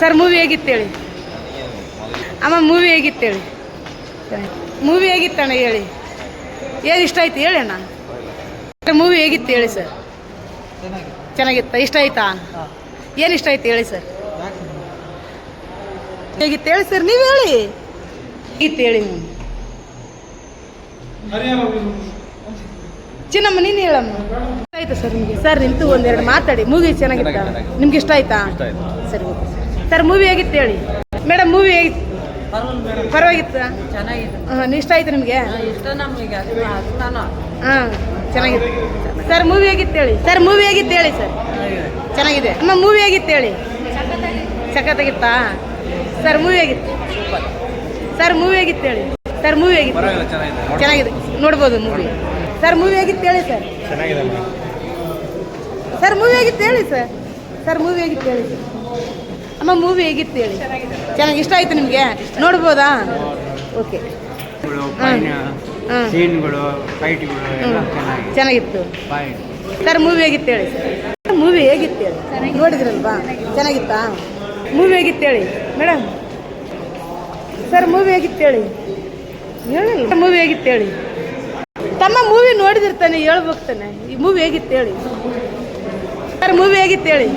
Sir movie ಹೇಗಿತ್ತೇಳಿ? ಅಮ್ಮ movie ಹೇಗಿತ್ತೇಳಿ? Movie ಹೇಗಿತ್ತಣ್ಣ ಹೇಳಿ. ಏನು ಇಷ್ಟ ಆಯ್ತು ಹೇಳಿ ಅಣ್ಣ. ಮೂವಿ ಹೇಗಿತ್ತು ಹೇಳಿ ಸರ್. ಚೆನ್ನಾಗಿತ್ತ? ಇಷ್ಟ ಆಯ್ತಾ? ಏನು ಇಷ್ಟ ಆಯ್ತು ಹೇಳಿ ಸರ್. ಹೇಗಿತ್ತು ಹೇಳಿ ಸರ್ ನೀವು ಹೇಳಿ. ಹೇಗಿತ್ತು ಹೇಳಿ ನೀವು. ಚಿನ್ನಮ್ಮ ನೀನು ಹೇಳಮ್ಮ. ಆಯ್ತಾ ಸರ್ ನಿಮಗೆ? ಸರ್ ನಿಂತು ಒಂದೆರಡು ಮಾತಾಡಿ ಮೂವಿ ಚೆನ್ನಾಗಿತ್ತ? ನಿಮ್ಗೆ ಇಷ್ಟ ಆಯ್ತಾ? ಸರಿ ಓಕೆ ಸರ್ ಮೂವಿ ಹೇಗಿತ್ತು ಹೇಳಿ? ಮೇಡಮ್ ಮೂವಿ ಹೇಗಿತ್ತು? ಪರವಾಗಿತ್ತು? ಚೆನ್ನಾಗಿದೆ ಹಾಂ ಇಷ್ಟ ಆಯ್ತು ನಿಮಗೆ? ಇಷ್ಟ ನಮಗೆ. ಅದು ಅದು ನಾನು ಹಾಂ ಚೆನ್ನಾಗಿದೆ. ಸರ್ ಮೂವಿ ಹೇಗಿತ್ತು ಹೇಳಿ? ಸರ್ ಮೂವಿ ಹೇಗಿತ್ತು ಹೇಳಿ ಸರ್? ಚೆನ್ನಾಗಿದೆ. ಅಮ್ಮ ಮೂವಿ ಹೇಗಿತ್ತು ಹೇಳಿ? ಸಖತ್ತಾಗಿತ್ತಾ? ಸರ್ ಮೂವಿ ಹೇಗಿತ್ತು? ಸರ್ ಮೂವಿ ಹೇಗಿತ್ತು ಹೇಳಿ? ಸರ್ ಮೂವಿ ಹೇಗಿತ್ತು? ಚೆನ್ನಾಗಿದೆ. ನೋಡ್ಬೋದು ಮೂವಿ ಸರ್ ಮೂವಿ ಹೇಗಿತ್ತು ಹೇಳಿ ಸರ್? ಚೆನ್ನಾಗಿದೆ ಸರ್ ಮೂವಿ ಹೇಗಿತ್ತು ಹೇಳಿ ಸರ್? ಸರ್ ಮೂವಿ ಹೇಗಿತ್ತು ಹೇಳಿ? ಸರ್ ಅಮ್ಮ ಮೂವಿ ಹೇಗಿತ್ತು ಹೇಳಿ? ಚೆನ್ನಾಗಿ ಇಷ್ಟ ಆಯ್ತು ನಿಮಗೆ? ನೋಡ್ಬೋದಾ? ಓಕೆ. ಸೀನ್ಗಳು ಫೈಟ್ಗಳು ಚೆನ್ನಾಗಿತ್ತು. ಸರ್ ಮೂವಿ ಹೇಗಿತ್ತು ಹೇಳಿ? ಸರ್ ಮೂವಿ ಹೇಗಿತ್ತು ಹೇಳಿ? ನೋಡಿದ್ರಲ್ವಾ? ಚೆನ್ನಾಗಿತ್ತಾ? ಮೂವಿ ಹೇಗಿತ್ತು ಹೇಳಿ? ಮೇಡಮ್ ಸರ್ ಮೂವಿ ಹೇಗಿತ್ತು ಹೇಳಿ? ಹೇಳಿ ಮೂವಿ ಹೇಗಿತ್ತು ಹೇಳಿ? ತಮ್ಮ ಮೂವಿ ನೋಡಿದಿರ್ತಾನೆ ಹೇಳ್ಬೇಕು ತಾನೆ. ಈ ಮೂವಿ ಹೇಗಿತ್ತು ಹೇಳಿ? ಸರ್ ಮೂವಿ ಹೇಗಿತ್ತು ಹೇಳಿ?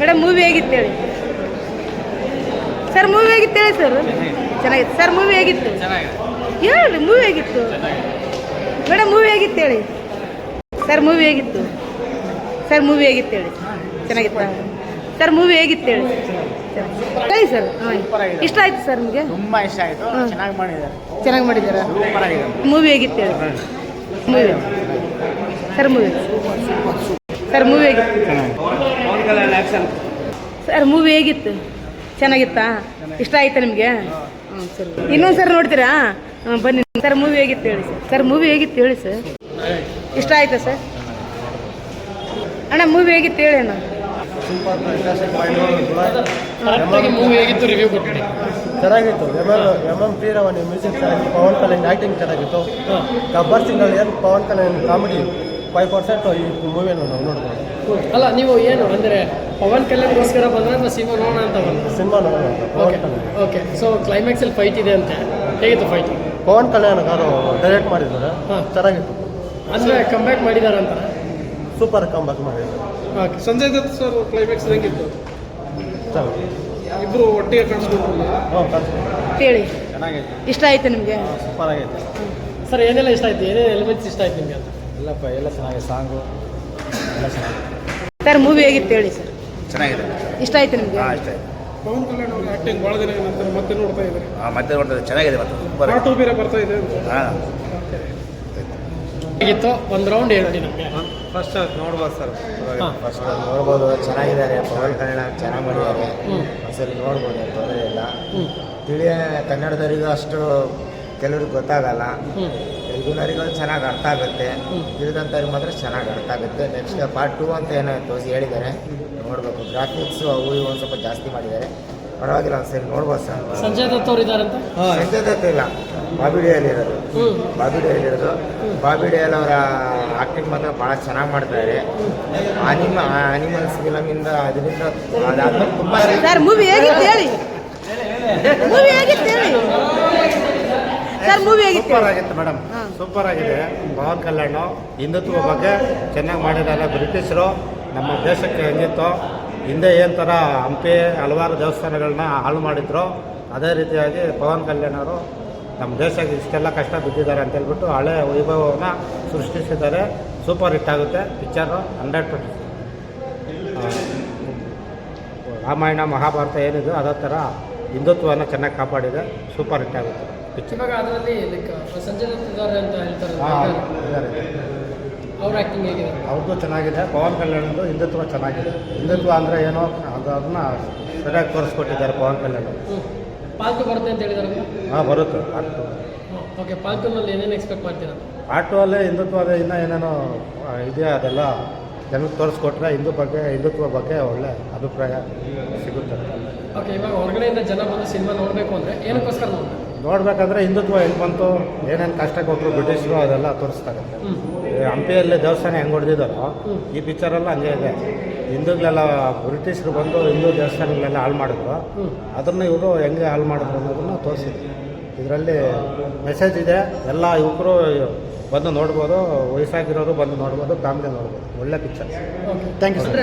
ಮೇಡಮ್ ಮೂವಿ ಹೇಗಿತ್ತು ಹೇಳಿ? ಸರ್ ಮೂವಿ ಹೇಗಿತ್ತು ಹೇಳಿ ಸರ್ ಚೆನ್ನಾಗಿತ್ತು ಸರ್ ಮೂವಿ ಹೇಗಿತ್ತು? ಹೇಳಿ ಮೂವಿ ಹೇಗಿತ್ತು? ಮೇಡಮ್ ಮೂವಿ ಹೇಗಿತ್ತು ಹೇಳಿ? ಸರ್ ಮೂವಿ ಹೇಗಿತ್ತು? ಸರ್ ಮೂವಿ ಹೇಗಿತ್ತು ಹೇಳಿ? ಚೆನ್ನಾಗಿತ್ತು? ಸರ್ ಮೂವಿ ಹೇಗಿತ್ತು ಹೇಳಿ? ಹೇಳಿ ಸರ್ ಇಷ್ಟ ಆಯ್ತು ಸರ್ ನಿಮಗೆ? ತುಂಬಾ ಇಷ್ಟ ಆಯ್ತು. ಚೆನ್ನಾಗಿ ಮಾಡಿದ್ದಾರೆ. ಚೆನ್ನಾಗಿ ಮಾಡಿದ್ದಾರೆ? ಮೂವಿ ಹೇಗಿತ್ತು ಹೇಳಿ? Movie sir movie sir movie ಹೇಗಿತ್ತು? ಸರ್ ಮೂವಿ ಹೇಗಿತ್ತು? ಚೆನ್ನಾಗಿತ್ತಾ? ಇಷ್ಟ ಆಯ್ತಾ ನಿಮಗೆ? ಹ್ಞೂ ಸರಿ. ಇನ್ನೊಂದು ಸರ್ ನೋಡ್ತೀರಾ? ಹಾಂ ಬನ್ನಿ. ಸರ್ ಮೂವಿ ಹೇಗಿತ್ತು ಹೇಳಿ ಸರ್ ಸರ್ ಮೂವಿ ಹೇಗಿತ್ತು ಹೇಳಿ ಸರ್ ಇಷ್ಟ ಆಯ್ತಾ ಸರ್ ಅಣ್ಣ ಮೂವಿ ಹೇಗಿತ್ತು ಹೇಳಿ ಅಣ್ಣ? ಮೂವಿ ಹೇಗಿತ್ತು ರಿವ್ಯೂ ಚೆನ್ನಾಗಿತ್ತು. ಎಂ ಎಲ್ ಎಂ ಎಂ ಶ್ರೀರಾಮನಿ ಮ್ಯೂಸಿಕ್ ಚೆನ್ನಾಗಿತ್ತು. ಪವನ್ ಕಲ್ಯಾಣ್ ಆ್ಯಕ್ಟಿಂಗ್ ಚೆನ್ನಾಗಿತ್ತು. ಗಬ್ಬರ್ ಸಿಂಗ್ ಏನು Pawan Kalyan comedy five percent ಈ ಮೂವಿಯನ್ನು ನಾವು ನೋಡ್ಬೋದು ಅಲ್ಲ ನೀವು ಏನು ಅಂದರೆ ಪವನ್ ಕಲ್ಯಾಣ್ಗೋಸ್ಕರ ಬಂದ್ರೆ ಅಥವಾ ಸಿನಿಮಾ ನೋಡೋಣ ಅಂತ ಬಂದ್ರೆ? ಸಿನಿಮಾ ನೋಡೋಣ Pawan okay Kalyan. Okay so ಕ್ಲೈಮ್ಯಾಕ್ಸಲ್ಲಿ fight ಇದೆ ಅಂತೆ. ಹೇಗಿತ್ತು ಫೈಟ್ ಪವನ್ ಕಲ್ಯಾಣ್ ಅವರು ಡೈರೆಕ್ಟ್ ಮಾಡಿದ್ದಾರೆ. ಹಾಂ. ಚೆನ್ನಾಗಿತ್ತು. ಅಂದರೆ ಕಂಬ್ಯಾಕ್ ಮಾಡಿದ್ದಾರೆ ಅಂತ? ಸೂಪರ್ ಕಂಬ್ಯಾಕ್ ಮಾಡಿದ್ದಾರೆ. Okay Sanjay Dutt sir climax ಹೆಂಗಿತ್ತು ಚೆನ್ನಾಗಿ ಇಬ್ರು ಒಟ್ಟಿಗೆ ಕಾಣಿಸ್ಕೊಂಡು ಹಾಂ ಹೇಳಿ. ಚೆನ್ನಾಗೈತೆ. ಇಷ್ಟ ಆಯ್ತು ನಿಮಗೆ? ಸೂಪರ್ ಆಗೈತೆ. ಸರ್ ಏನೆಲ್ಲ ಇಷ್ಟ ಆಯ್ತು? ಏನೇನು ಎಲಿಮೆಂಟ್ಸ್ ಇಷ್ಟ ಆಯ್ತು ನಿಮಗೆ? ಅಂತ ಎಲ್ಲಪ್ಪ ಎಲ್ಲ ಚೆನ್ನಾಗಿದೆ. ಸಾಂಗು ಎಲ್ಲ ಚೆನ್ನಾಗಿದೆ. ಸರ್ ಮೂವಿ ಹೇಗಿತ್ತು ಹೇಳಿ ಸರ್? ಚೆನ್ನಾಗಿದೆ. ಇಷ್ಟ ಆಯ್ತು ನಿಮಗೆ? ಹಾಂ ಇಷ್ಟ ಪವನ್ ಕಲ್ಯಾಣ್ ಅವ್ರ ಆಕ್ಟಿಂಗ್ ಭಾಳ ದಿನ ನಂತರ ಮತ್ತೆ ನೋಡ್ತಾ ಇದ್ದಾರೆ. ಹಾಂ ಮತ್ತೆ ನೋಡ್ತಾರೆ ಚೆನ್ನಾಗಿದೆ ಮತ್ತೆ. ಸೂಪರ್. ಟೂ ಬೇರೆ ಬರ್ತಾ ಇದೆ. ಹಾಂ. ಹೇಗಿತ್ತು? ಒಂದು ರೌಂಡ್ ಹೇಳಿ ನಮಗೆ. ಫಸ್ಟ್ ನೋಡ್ಬೋದು ಸರ್. ಇವಾಗ ಫಸ್ಟ್ ನೋಡ್ಬೋದು. ಚೆನ್ನಾಗಿದ್ದಾರೆ. ಪವನ್ ಕಲ್ಯಾಣ್ ಚೆನ್ನಾಗಿ ಮಾಡಿದ್ದಾರೆ. ಸರಿ ನೋಡ್ಬೋದು ತೊಂದರೆ ಇಲ್ಲ. ತಿಳಿಯ ಕನ್ನಡದವರಿಗೂ ಅಷ್ಟು ಕೆಲವ್ರಿಗೆ ಗೊತ್ತಾಗಲ್ಲ. ತೆಲುಗುನವರಿಗೂ ಚೆನ್ನಾಗಿ ಅರ್ಥ ಆಗುತ್ತೆ. ತಿಳಿದಂಥವ್ರಿಗೆ ಮಾತ್ರ ಚೆನ್ನಾಗಿ ಅರ್ಥ ಆಗುತ್ತೆ. ನೆಕ್ಸ್ಟ್ ಪಾರ್ಟ್ ಟೂ ಅಂತ ಏನೋ ತೋರಿಸಿ ಹೇಳಿದ್ದಾರೆ. ನೋಡಬೇಕು. ಗ್ರಾಫಿಕ್ಸ್ ಅವು ಇವು ಒಂದು ಸ್ವಲ್ಪ ಜಾಸ್ತಿ ಮಾಡಿದ್ದಾರೆ. ಪರವಾಗಿಲ್ಲ ಒಂದ್ಸರಿ ನೋಡ್ಬೋದು ಸರ್. ಸಂಜಯ್ ದತ್ ಅವ್ರು ಇದ್ದಾರಂತ? ಸಂಜಯ್ ದತ್ ಇಲ್ಲ. ಬಾಬಿ ಬಾಬಿಡಿಯಲ್ಲಿರೋದು ಬಾಬಿಡಿಯಲ್ಲಿ ಅವರ ಆಕ್ಟಿಂಗ್ ಮಾತ್ರ ಭಾಳ ಚೆನ್ನಾಗಿ ಮಾಡ್ತಾರೆ ಅನಿಮ ಅನಿಮಲ್ಸ್ ಫಿಲಮಿಂದ ಅದರಿಂದ ಅದಾದ್ಮೇಲೆ ತುಂಬ ಸರ್ ಮೂವಿ ಹೇಗಿತ್ತು ಹೇಳಿ? ಮೂವಿ ಹೇಗಿತ್ತು ಹೇಳಿ? ಸರ್ ಮೂವಿ ಸೂಪರ್ ಆಗಿತ್ತು ಮೇಡಮ್. ಸೂಪರ್ ಆಗಿದೆ. ಪವನ್ ಕಲ್ಯಾಣ ಹಿಂದುತ್ವ ಬಗ್ಗೆ ಚೆನ್ನಾಗಿ ಮಾಡಿದ್ದಾರೆ ಬ್ರಿಟಿಷರು. ನಮ್ಮ ದೇಶಕ್ಕೆ ಹೆಂಗಿತ್ತು ಹಿಂದೆ ಏನು ಥರ ಹಂಪಿ ಹಲವಾರು ದೇವಸ್ಥಾನಗಳನ್ನ ಹಾಳು ಮಾಡಿದ್ರು ಅದೇ ರೀತಿಯಾಗಿ ಪವನ್ ಕಲ್ಯಾಣ್ ಅವರು ನಮ್ಮ ದೇಶಕ್ಕೆ ಇಷ್ಟೆಲ್ಲ ಕಷ್ಟ ಬಿದ್ದಿದ್ದಾರೆ ಅಂತ ಹೇಳ್ಬಿಟ್ಟು ಹಳೆ ವೈಭವವನ್ನು ಸೃಷ್ಟಿಸಿದ್ದಾರೆ. ಸೂಪರ್ ಹಿಟ್ ಆಗುತ್ತೆ. Picture hundred percent. Ramayana Mahabharata ಏನಿದೆ ಅದೇ ಥರ ಹಿಂದುತ್ವವನ್ನು ಚೆನ್ನಾಗಿ ಕಾಪಾಡಿದೆ. ಸೂಪರ್ ಹಿಟ್ ಆಗುತ್ತೆ. ಇವಾಗ ಅದರಲ್ಲಿ ಲೈಕ್ ಸಂಜಯ್ ದತ್ ಇದ್ದಾರೆ ಅಂತ ಹೇಳ್ತಾರೆ. ಅವ್ರ ಆ್ಯಕ್ಟಿಂಗ್ ಹೇಗಿದೆ? ಅವ್ರದ್ದು ಚೆನ್ನಾಗಿದೆ. ಪವನ್ ಕಲ್ಯಾಣದ್ದು ಹಿಂದುತ್ವ ಚೆನ್ನಾಗಿದೆ. ಹಿಂದುತ್ವ ಅಂದರೆ ಏನೋ ಅದು ಅದನ್ನ ಸರಿಯಾಗಿ ತೋರಿಸ್ಕೊಟ್ಟಿದ್ದಾರೆ ಪವನ್ ಕಲ್ಯಾಣ್ ಪಾಲ್ತು ಬರುತ್ತೆ ಅಂತ ಹೇಳಿದಾರಲ್ಲ? ಹಾಂ ಬರುತ್ತೆ. ಆಟು ಓಕೆ ಪಾಲ್ತುನಲ್ಲಿ ಏನೇನು ಎಕ್ಸ್ಪೆಕ್ಟ್ ಮಾಡ್ತೀರಾ? ಆಟೋ ಅಲ್ಲೇ ಹಿಂದುತ್ವದ ಇನ್ನೂ ಏನೇನೋ ಇದೆಯಾ ಅದೆಲ್ಲ ಜನಕ್ಕೆ ತೋರಿಸ್ಕೊಟ್ರೆ ಹಿಂದೂ ಬಗ್ಗೆ ಹಿಂದುತ್ವ ಬಗ್ಗೆ ಒಳ್ಳೆ ಅಭಿಪ್ರಾಯ ಸಿಗುತ್ತೆ ಓಕೆ ಇವಾಗ ಹೊರಗಡೆಯಿಂದ ಜನ ಬಂದು ಸಿನಿಮಾ ನೋಡಬೇಕು ಅಂದರೆ ಏನಕ್ಕೋಸ್ಕರ ನೋಡ್ಬೇಕು? ನೋಡ್ಬೇಕಂದ್ರೆ ಹಿಂದುತ್ವ ಹೆಂಗೆ ಬಂತು ಏನೇನು ಕಷ್ಟ ಕೊಟ್ಟರು ಬ್ರಿಟಿಷರು ಅದೆಲ್ಲ ತೋರಿಸ್ತಾರೆ. ಹಂಪಿಯಲ್ಲಿ ದೇವಸ್ಥಾನ ಹೆಂಗೆ ಹೊಡೆದಿದ್ದಾರೋ. ಈ ಪಿಕ್ಚರೆಲ್ಲ ಹಂಗೆ ಇದೆ. ಹಿಂದೂಗಳೆಲ್ಲ ಬ್ರಿಟಿಷರು ಬಂದು ಹಿಂದೂ ದೇವಸ್ಥಾನಗಳೆಲ್ಲ ಹಾಳು ಮಾಡಿದ್ರು. ಅದನ್ನು ಇವರು ಹೆಂಗೆ ಹಾಳು ಮಾಡಿದ್ರು ಅನ್ನೋದನ್ನು ತೋರಿಸಿದ್ರು. ಇದರಲ್ಲಿ ಮೆಸೇಜ್ ಇದೆ ಎಲ್ಲ ಯುವಕರು ಬಂದು ನೋಡ್ಬೋದು ವಯಸ್ಸಾಗಿರೋರು ಬಂದು ನೋಡ್ಬೋದು ಫ್ಯಾಮಿಲಿ ನೋಡ್ಬೋದು. ಒಳ್ಳೆ ಪಿಕ್ಚರ್ ಥ್ಯಾಂಕ್ ಯು ಸರ್